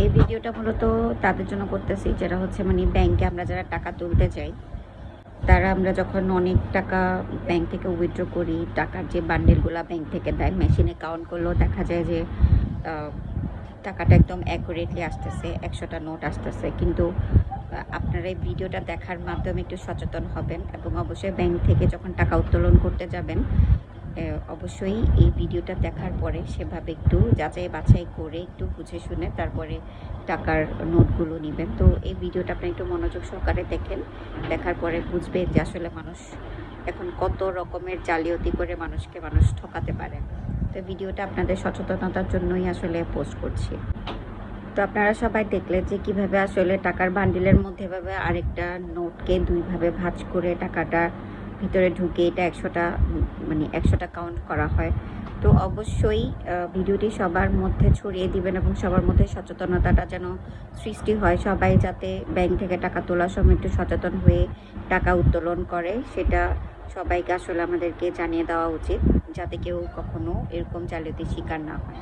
এই ভিডিওটা মূলত তাদের জন্য করতেছি যারা হচ্ছে মানে ব্যাংকে আমরা যারা টাকা তুলতে যাই, তারা আমরা যখন অনেক টাকা ব্যাংক থেকে উইথড্র করি, টাকার যে বান্ডেলগুলো ব্যাংক থেকে দেয় মেশিনে কাউন্ট করলেও দেখা যায় যে টাকাটা একদম অ্যাকুরেটলি আসতেছে, একশোটা নোট আসতেছে, কিন্তু আপনারা এই ভিডিওটা দেখার মাধ্যমে একটু সচেতন হবেন এবং অবশ্যই ব্যাংক থেকে যখন টাকা উত্তোলন করতে যাবেন অবশ্যই এই ভিডিওটা দেখার পরে সেভাবে একটু যাচাই বাছাই করে একটু বুঝে শুনে তারপরে টাকার নোটগুলো নেবেন। তো এই ভিডিওটা আপনি একটু মনোযোগ সহকারে দেখেন। দেখার পরে বুঝবেন যে আসলে মানুষ এখন কত রকমের জালিয়াতি করে মানুষকে মানুষ ঠকাতে পারে। তো ভিডিওটা আপনাদের সচেতনতার জন্যই আসলে পোস্ট করছি। তো আপনারা সবাই দেখলেন যে কীভাবে আসলে টাকার বান্ডিলের মধ্যে ভাবে আরেকটা নোটকে দুইভাবে ভাঁজ করে টাকাটা ভিতরে ঢুকে এটা একশোটা মানে একশোটা কাউন্ট করা হয়। তো অবশ্যই ভিডিওটি সবার মধ্যে ছড়িয়ে দিবেন এবং সবার মধ্যে সচেতনতাটা যেন সৃষ্টি হয়। সবাই যাতে ব্যাংক থেকে টাকা তোলার সময় একটু সচেতন হয়ে টাকা উত্তোলন করে, সেটা সবাইকে আসলে আমাদেরকে জানিয়ে দেওয়া উচিত, যাতে কেউ কখনো এরকম জালিয়াতির শিকার না হয়।